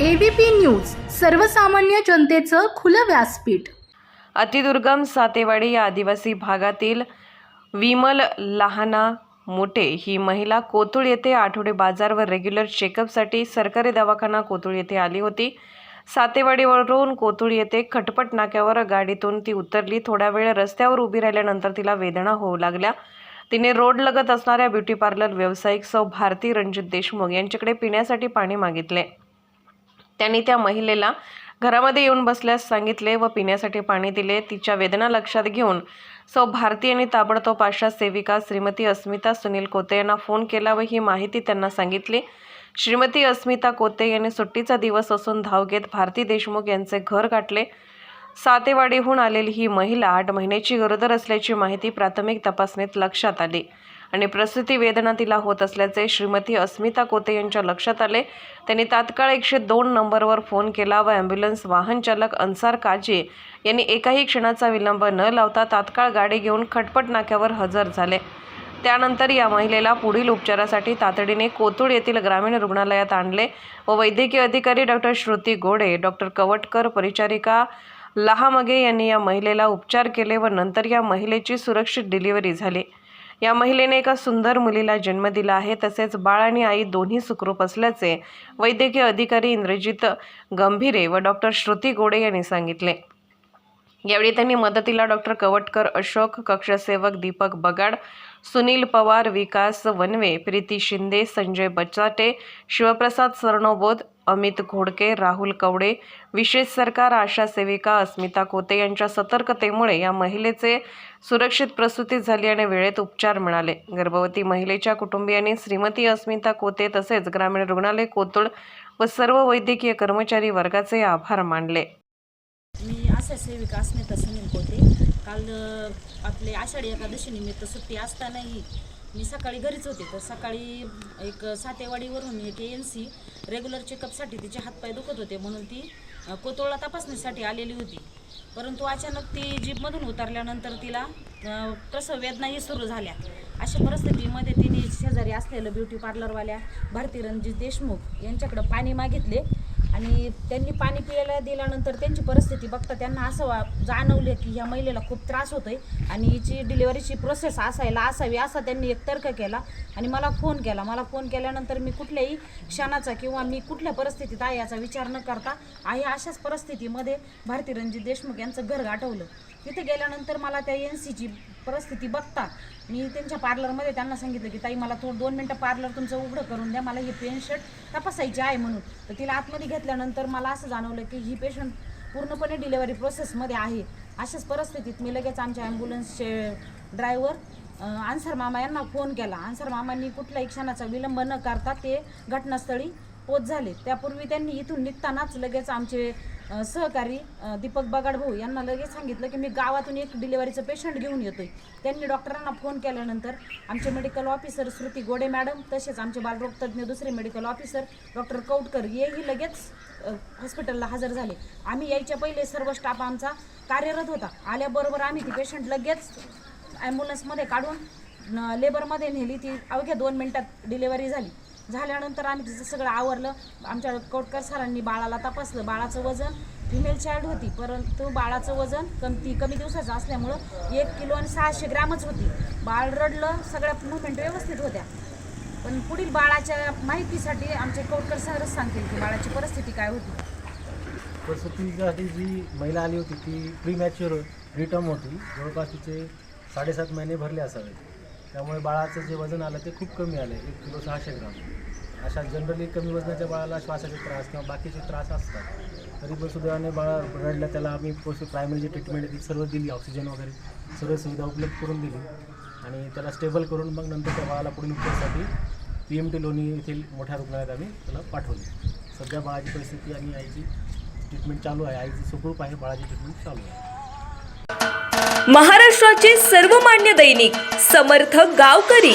ABP news सर्वसामान्य जनतेचं खुलं व्यासपीठ. अतिदुर्गम सातेवाडी या आदिवासी भागातील विमल लहाना मोठे ही महिला कोतुळ येथे आठवडे बाजार व रेग्युलर चेकअपसाठी सरकारी दवाखाना कोतुळ येथे आली होती. सातेवाडीवरून कोतुळ येथे खटपट नाक्यावर गाडीतून ती उतरली. थोडा वेळ रस्त्यावर उभी राहिल्यानंतर तिला वेदना होऊ लागल्या. तिने रोड लगत असणाऱ्या ब्युटी पार्लर व्यावसायिक सौ भारती रणजित देशमुख यांच्याकडे पिण्यासाठी पाणी मागितले. त्यांनी त्या महिलेला घरामध्ये येऊन बसल्यास सांगितले व पिण्यासाठी पाणी दिले. तिच्या वेदना लक्षात घेऊन सौ भारती यांनी ताबडतोब आशा सेविका श्रीमती अस्मिता सुनील कोते यांना फोन केला व ही माहिती त्यांना सांगितली. श्रीमती अस्मिता कोते यांनी सुट्टीचा दिवस असून धाव घेत भारती देशमुख यांचे घर गाठले. सातेवाडीहून आलेली ही महिला आठ महिन्याची गरोदर असल्याची माहिती प्राथमिक तपासणीत लक्षात आली. आणि प्रसूती वेदना तिला होत असल्याचे श्रीमती अस्मिता कोते यांच्या लक्षात आले. त्यांनी तात्काळ एकशे दोन नंबरवर फोन केला व ॲम्ब्युलन्स वाहनचालक अन्सार काजी यांनी एकाही क्षणाचा विलंब न लावता तात्काळ गाडी घेऊन खटपट नाक्यावर हजर झाले. त्यानंतर या महिलेला पुढील उपचारासाठी तातडीने कोतुळ येथील ग्रामीण रुग्णालयात आणले व वैद्यकीय अधिकारी डॉक्टर श्रुती गोडे डॉक्टर कवटकर परिचारिका लहामगे यांनी या महिलेला उपचार केले व नंतर या महिलेची सुरक्षित डिलिव्हरी झाली. या महिलेने एका सुंदर मुलीला जन्म दिला आहे. तसेच बाळ आणि आई दोन्ही सुखरूप असल्याचे वैद्यकीय अधिकारी इंद्रजित गंभीरे व डॉक्टर श्रुती गोडे यांनी सांगितले. यावेळी त्यांनी मदतीला डॉक्टर कवटकर अशोक कक्षसेवक दीपक बगाड सुनील पवार विकास वनवे प्रीती शिंदे संजय बचाटे शिवप्रसाद सरनोबोध अमित घोडके राहुल कवडे विशेष सरकार आशा सेविका अस्मिता कोते यांच्या सतर्कतेमुळे या महिलेचे सुरक्षित प्रसूती झाली आणि वेळेत उपचार मिळाले. गर्भवती महिलेच्या कुटुंबियांनी श्रीमती अस्मिता कोते तसेच ग्रामीण रुग्णालय कोतुळ व सर्व वैद्यकीय कर्मचारी वर्गाचे आभार मानले. मी आशा सेविका अस्मिता सुनील कोते. काल आपले आषाढी एकादशी निमित्त सुट्टी असतानाही मी सकाळी घरीच होते तर सकाळी एक सातेवाडीवरून एक एन सी रेग्युलर चेकअपसाठी तिचे हातपाय दुखत होते म्हणून ती कोतोळा तपासणीसाठी आलेली होती. परंतु अचानक ती जीपमधून उतरल्यानंतर तिला प्रसव वेदनाही सुरू झाल्या. अशा परिस्थितीमध्ये तिने शेजारी असलेलं ब्युटी पार्लरवाल्या भारती रणजित देशमुख यांच्याकडं पाणी मागितले. आणि त्यांनी पाणी पियायला दिल्यानंतर त्यांची परिस्थिती बघता त्यांना असं वा जाणवले की ह्या महिलेला खूप त्रास होतोय. आणि हिची डिलिव्हरीची प्रोसेस असायला असावी असा त्यांनी एक तर्क केला. आणि मला फोन केला. मला फोन केल्यानंतर मी कुठल्याही क्षणाचा किंवा मी कुठल्या परिस्थितीत आहे याचा विचार न करता आहे अशाच परिस्थितीमध्ये भारती रणजित देशमुख यांचं घर गाठवलं. तिथे गेल्यानंतर मला त्या एन सीची परिस्थिती बघता मी त्यांच्या पार्लरमध्ये त्यांना सांगितलं की ताई मला थोडं दोन मिनटं पार्लर तुमचं उघडं करून द्या. मला ही पेशंट तपासायची आहे म्हणून. तर तिला आतमध्ये घेतल्यानंतर मला असं जाणवलं की ही पेशंट पूर्णपणे डिलेवरी प्रोसेसमध्ये आहे. अशाच परिस्थितीत मी लगेच आमच्या ॲम्ब्युलन्सचे ड्रायव्हर आन्सर मामा यांना फोन केला. आन्सर मामांनी कुठल्याही क्षणाचा विलंब न करता ते घटनास्थळी पोच झाले. त्यापूर्वी त्यांनी इथून निघतानाच लगेच आमचे सहकारी दीपक बगाड भाऊ यांना लगेच सांगितलं की मी गावातून एक डिलेवरीचं पेशंट घेऊन येतोय. त्यांनी डॉक्टरांना फोन केल्यानंतर आमचे मेडिकल ऑफिसर श्रुती गोडे मॅडम तसेच आमचे बालरोग तज्ज्ञ दुसरे मेडिकल ऑफिसर डॉक्टर कौटकर हेही लगेच हॉस्पिटलला हजर झाले. आम्ही यायच्या पहिले सर्व स्टाफ आमचा कार्यरत होता. आल्याबरोबर आम्ही ती पेशंट लगेच ॲम्ब्युलन्समध्ये काढून लेबरमध्ये नेली. ती अवघ्या दोन मिनटात डिलेवरी झाली. झाल्यानंतर आम्ही तिचं सगळं आवरलं. आमच्या कोटकर सरांनी बाळाला तपासलं. बाळाचं वजन फिमेल चाइल्ड होती परंतु बाळाचं वजन कमी कमी दिवसाचं असल्यामुळं एक किलो आणि सहाशे ग्रॅमच होती. बाळ रडलं सगळ्या मुवमेंट व्यवस्थित होत्या. पण पुढील बाळाच्या माहितीसाठी आमचे कोटकर सरच सांगतील की बाळाची परिस्थिती काय होती. प्रसूतीसाठी जी महिला आली होती ती प्री मॅच्युअर रिटर्म होती. जवळपास तिचे साडेसात महिने भरले असावे त्यामुळे बाळाचं जे वजन आलं ते खूप कमी आलं एक किलो सहाशे ग्राम. अशा जनरली कमी वजनाच्या बाळाला श्वासाचे त्रास किंवा बाकीचे त्रास असतात तरी पण सुदैवाने बाळा रडलं त्याला आम्ही पोस्ट प्रायमरी जी ट्रीटमेंट आहे ती सर्व दिली ऑक्सिजन वगैरे सर्व सुविधा उपलब्ध करून दिली. आणि त्याला स्टेबल करून मग नंतर त्या बाळाला पुढील उपचारासाठी पी एम टी लोणी येथील मोठ्या रुग्णालयात आम्ही त्याला पाठवले. सध्या बाळाची परिस्थिती आणि आईची ट्रीटमेंट चालू आहे. आईची सुखरूप आहे बाळाची ट्रीटमेंट चालू आहे. महाराष्ट्राचे सर्वमान्य दैनिक समर्थ गावकरी.